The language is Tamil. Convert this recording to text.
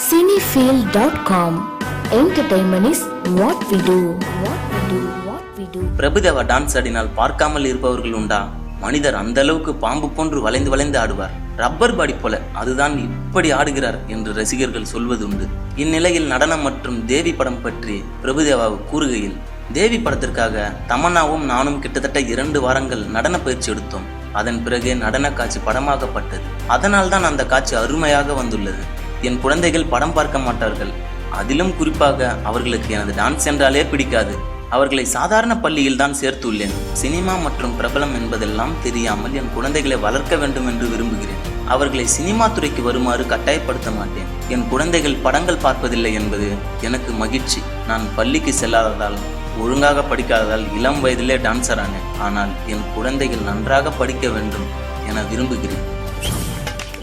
Cinefield.com Entertainment is what we do. What we do. What we do. Prabhudeva dance ஆடினால் பார்க்காமல் இருப்பவர்கள் உண்டா மனிதர் அந்த அளவுக்கு பாம்பு போன்று வளைந்து வளைந்து ஆடுவார் ரப்பர் பாடி போல அதுதான் இப்படி ஆடுகிறார் என்று ரசிகர்கள் சொல்வதுண்டு இந்நிலையில் நடனம் மற்றும் தேவி படம் பற்றி பிரபுதேவா கூறுகையில் தேவி படத்திற்காக தமன்னாவும் நானும் கிட்டத்தட்ட இரண்டு வாரங்கள் நடன பயிற்சி எடுத்தோம் அதன் பிறகே நடன காட்சி படமாக்கப்பட்டது அதனால் தான் அந்த காட்சி அருமையாக வந்துள்ளது என் குழந்தைகள் படம் பார்க்க மாட்டார்கள். அதிலும் குறிப்பாக அவர்களுக்கு எனது டான்ஸ் என்றாலே பிடிக்காது. அவர்களை சாதாரண பள்ளியில் தான் சேர்த்துள்ளேன். சினிமா மற்றும் பிரபலம் என்பதெல்லாம் தெரியாமல் என் குழந்தைகளை வளர்க்க வேண்டும் என்று விரும்புகிறேன். அவர்களை சினிமா துறைக்கு வருமாறு கட்டாயப்படுத்த மாட்டேன். என் குழந்தைகள் படங்கள் பார்ப்பதில்லை என்பது எனக்கு மகிழ்ச்சி. நான் பள்ளிக்கு செல்லாததால் ஒழுங்காக படிக்காததால் இளம் வயதிலே டான்சர் ஆனேன். ஆனால் என் குழந்தைகள் நன்றாக படிக்க வேண்டும் என விரும்புகிறேன்.